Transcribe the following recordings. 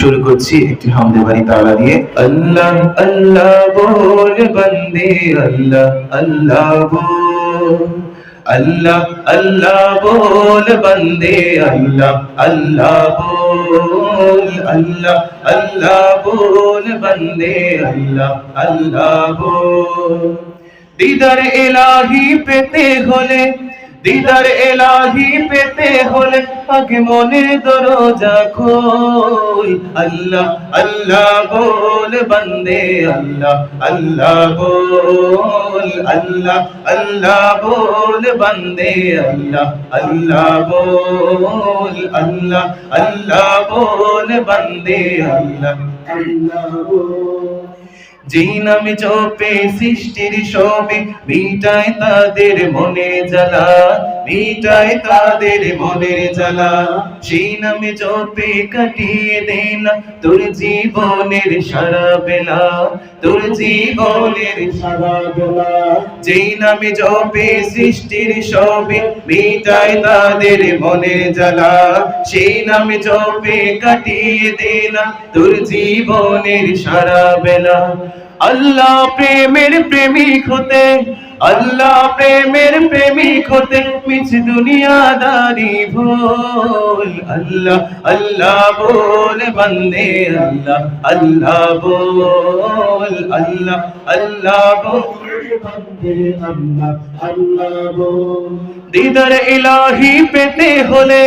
শুরু করছি একটি হামদে বাড়ি তালা দিয়ে। আল্লাহ আল্লাহ বল বন্দে, আল্লাহ আল্লাহ আল্লাহ আল্লাহ বল বন্দে, আল্লাহ আল্লাহ আল্লাহ আল্লাহ বল বন্দে, আল্লাহ আল্লাহ দিদার এলাহি পেতে হলে দিদার এলাহি পেতে হলে আগে মনে দরজা খোল। আল্লাহ আল্লাহ বল, বন্দে, আল্লাহ আল্লাহ বল, আল্লাহ আল্লাহ বল, বন্দে, আল্লাহ আল্লাহ বল, আল্লাহ আল্লাহ বল, বন্দে, আল্লাহ আল্লাহ বল। যেই নামে জপে সৃষ্টির সবে মিটায় তাদের মনে জ্বালা মিটায় তাদের মনে জ্বালা। সেই নামে জপে কাটিয়ে দে না তোর জীবনের সারা বেলা, তোর জীবনের সারা বেলা। যেই নামে জপে সৃষ্টির সবে মিটায় তাদের মনে জ্বালা। সেই নামে জপে কাটিয়ে দে তোর জীবনের সারা বেলা। আল্লাহ প্রেমের প্রেমিক হতে, আল্লাহ প্রেমের প্রেমিক হতে মিছ দুনিয়াদারি ভুল। আল্লাহ আল্লাহ বল বন্দে, আল্লাহ আল্লাহ বল, আল্লাহ আল্লাহ বল। দিদার ইলাহি পেতে হলে,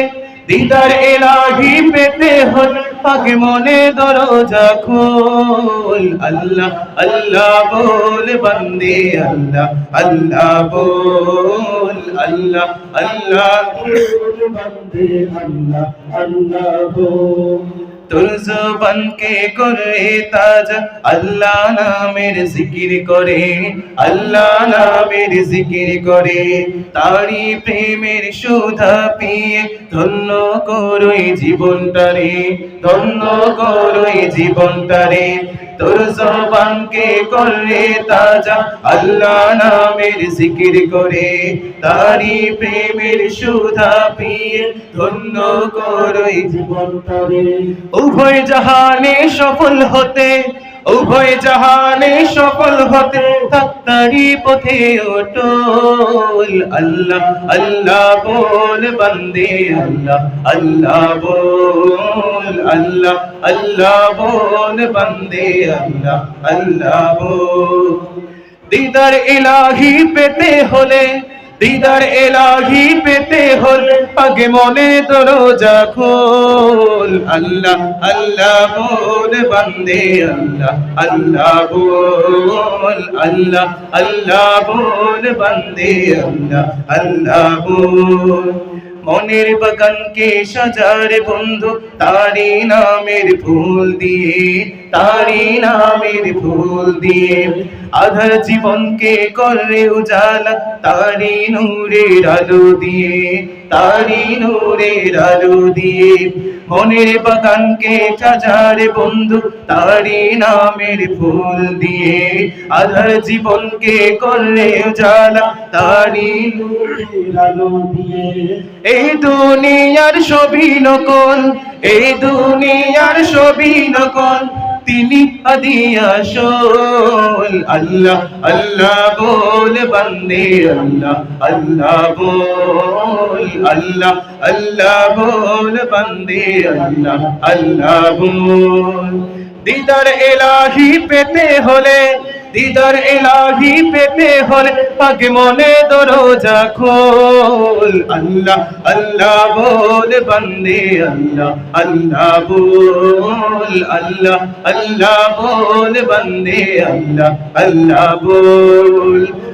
দিদার এলাহি পেতে হল আগে মনে দরজা খোল আল্লাহ আল্লাহ বল, বন্দে, আল্লাহ আল্লাহ বল, আল্লাহ আল্লাহ। বন্দে, আল্লাহ আল্লাহ বল। তোর জবানকে করে তাজা, আল্লাহ নামের জিকির করে, আল্লাহ নামের জিকির করে। তারি প্রেমের সুধা পিয়ে ধন্য করই জীবনটারে, ধন্য করই জীবনটারে। তোর জবানকে করে তাজা? আল্লাহ নামের জিকির করে তারি প্রেমের সুধা পিয়ে ধন্য করই জীবন উভয় জাহানে সফল হতে উভয় জাহানে সফল হতে তারি পথে ওটল আল্লাহ আল্লাহ বল, বন্দে, আল্লাহ আল্লাহ বল, আল্লাহ আল্লাহ বল, বন্দে, আল্লাহ আল্লাহ বল। দিদার ইলাহি পেতে হলে দিদার এলাহি পেতে হল আগে মনে দরজা খোল। আল্লাহ আল্লাহ বল বন্দে, আল্লাহ আল্লাহ বল। আল্লাহ আল্লাহ বল বন্দে, আল্লাহ আল্লাহ বল। মনের বাগানকে সাজারে বন্ধু তারি নামের ফুল দিয়ে তারি নামের ফুল দিয়ে। আধার জীবনকে করে উজালা তারি নূরের আলো দিয়ে তারি নূরের আলো দিয়ে। মনের বাগানকে সাজারে বন্ধু তারি নামের ফুল দিয়ে। আধার জীবনকে করলে উজালা তারি নূরের আলো দিয়ে। এই দুনিয়ার ছবি নকল, এই দুনিয়ার ছবি নকল। তিনি আদিয়াশোল আল্লাহ আল্লাহ বল বন্দে, আল্লাহ আল্লাহ বল। আল্লাহ আল্লাহ বল বন্দে, আল্লাহ আল্লাহ বল। দিদার এলাহি পেতে হলে দিদার এলাহি পেতে হলে আগে মনে দরজা খোল। আল্লাহ আল্লাহ বল, বন্দে, আল্লাহ আল্লাহ বল, আল্লাহ আল্লাহ বল, বন্দে, আল্লাহ আল্লাহ বল।